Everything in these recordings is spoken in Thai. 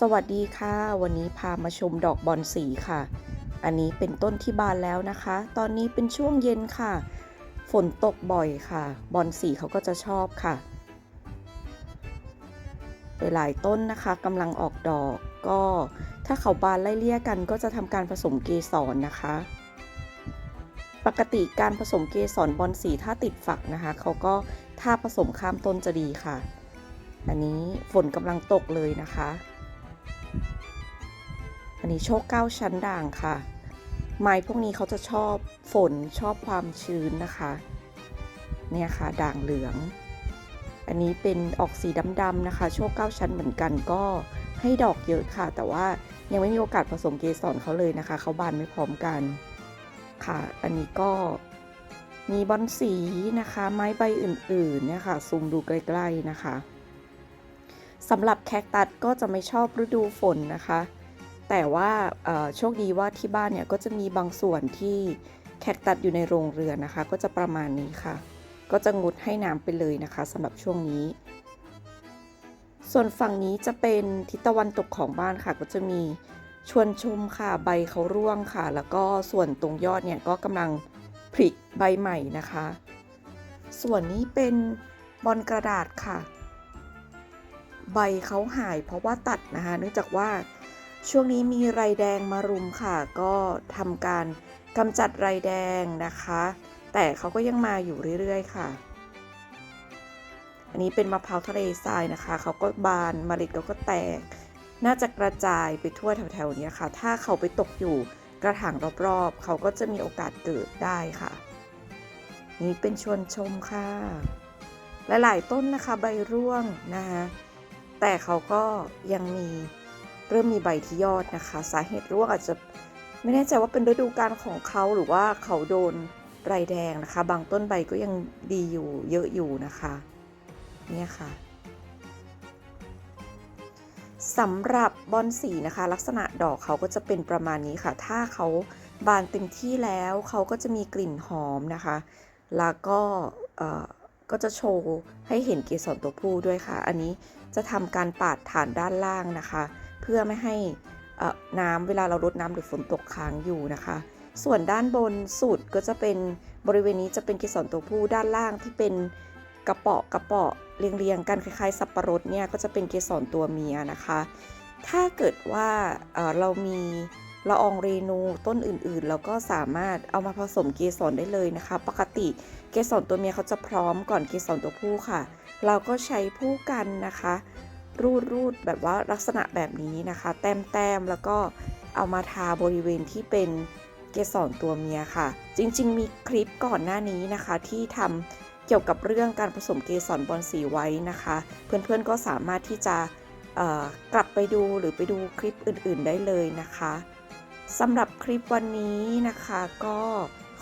สวัสดีค่ะ วันนี้พามาชมดอกบอนสีค่ะ อันนี้เป็นต้นที่บานแล้วนะคะ ตอนนี้เป็นช่วงเย็นค่ะ ฝนตกบ่อยค่ะ บอนสีเขาก็จะชอบค่ะ หลายต้นนะคะกำลังออกดอกก็ถ้าเขาบานไล่เลี่ยกันก็จะทำการผสมเกสรนะคะ ปกติการผสมเกสรบอนสีถ้าติดฝักนะคะ เขาก็ถ้าผสมข้ามต้นจะดีค่ะ อันนี้ฝนกำลังตกเลยนะคะ นี้โชคเก้าชั้นด่างค่ะ ไม้พวกนี้เขาจะชอบฝนชอบความชื้นนะคะ เนี่ยค่ะด่างเหลือง อันนี้เป็นออกสีดำๆนะคะ โชคเก้าชั้นเหมือนกันก็ให้ดอกเยอะค่ะ แต่ว่ายังไม่มีโอกาสผสมเกสรเขาเลยนะคะ เขาบานไม่พร้อมกันค่ะ อันนี้ก็มีบอนสีนะคะ ไม้ใบอื่นๆเนี่ยค่ะซูมดูใกล้ ๆนะคะสำหรับแคคตัสก็จะไม่ชอบฤดูฝนนะคะ แต่ว่าโชคดีว่าที่บ้านเนี่ยก็จะมีบางส่วนที่แคคตัสอยู่ในโรงเรือนนะคะ ก็จะประมาณนี้ค่ะ ก็จะงดให้น้ำไปเลยนะคะสำหรับช่วงนี้ ส่วนฝั่งนี้จะเป็นทิศตะวันตกของบ้านค่ะ ก็จะมีชวนชมค่ะใบเขาร่วงค่ะ แล้วก็ส่วนตรงยอดเนี่ยก็กำลังผลิใบใหม่นะคะ ส่วนนี้เป็นบอลกระดาษค่ะ ใบเขาหายเพราะว่าตัดนะคะ เนื่องจากว่า ช่วงนี้มีไรแดงมารุมค่ะ ก็ทำการกำจัดไรแดงนะคะ แต่เขาก็ยังมาอยู่เรื่อยๆค่ะ อันนี้เป็นมะพร้าวทะเลทรายนะคะเขาก็บานเมล็ดเขาก็แตก น่าจะกระจายไปทั่วแถวๆนี้ค่ะ ถ้าเขาไปตกอยู่กระถางรอบๆ เขาก็จะมีโอกาสเกิดได้ค่ะ นี่เป็นชวนชมค่ะ หลายๆต้นนะคะใบร่วงนะคะแต่เขาก็ยังมี เริ่มมีใบที่ยอดนะคะ สาเหตุร่วงอาจจะไม่แน่ใจว่าเป็นฤดูกาลของเขาหรือว่าเขาโดนไรแดงนะคะ บางต้นใบก็ยังดีอยู่เยอะอยู่นะคะเนี่ยค่ะสำหรับบอนสีนะคะ ลักษณะดอกเขาก็จะเป็นประมาณนี้ค่ะ ถ้าเขาบานเต็มที่แล้วเขาก็จะมีกลิ่นหอมนะคะ แล้วก็เออก็จะโชว์ให้เห็นเกสรตัวผู้ด้วยค่ะ อันนี้จะทำการปาดฐานด้านล่างนะคะ เพื่อไม่ให้น้ำเวลาเรารดน้ำหรือฝนตกค้างอยู่นะคะ ส่วนด้านบนสุดก็จะเป็นบริเวณนี้จะเป็นเกสรตัวผู้ด้านล่างที่เป็นกระเปาะกระเปาะเรียงๆกันคล้ายๆ สับปะรดเนี่ยก็จะเป็นเกสรตัวเมียนะคะ ถ้าเกิดว่าเอ่อเรามีละอองเรนูต้นอื่นๆเราก็สามารถเอามาผสมเกสรได้เลยนะคะ ปกติเกสรตัวเมียเขาจะพร้อมก่อนเกสรตัวผู้ค่ะ เราก็ใช้ผู้กันนะคะ รูดรูดแบบว่าลักษณะแบบนี้นะคะ แต้มแต้มแล้วก็เอามาทาบริเวณที่เป็นเกสรตัวเมียค่ะ จริงๆ มีคลิปก่อนหน้านี้นะคะ ที่ทำเกี่ยวกับเรื่องการผสมเกสรบอลสีไว้นะคะ เพื่อนๆก็สามารถที่จะกลับไปดูหรือไปดูคลิปอื่นๆได้เลยนะคะสำหรับคลิปวันนี้นะคะ ก็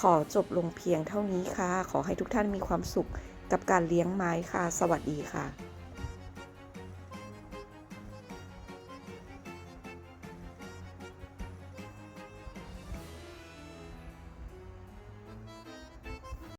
ขอจบลงเพียงเท่านี้ค่ะ ขอให้ทุกท่านมีความสุขกับการเลี้ยงไม้ค่ะ สวัสดีค่ะ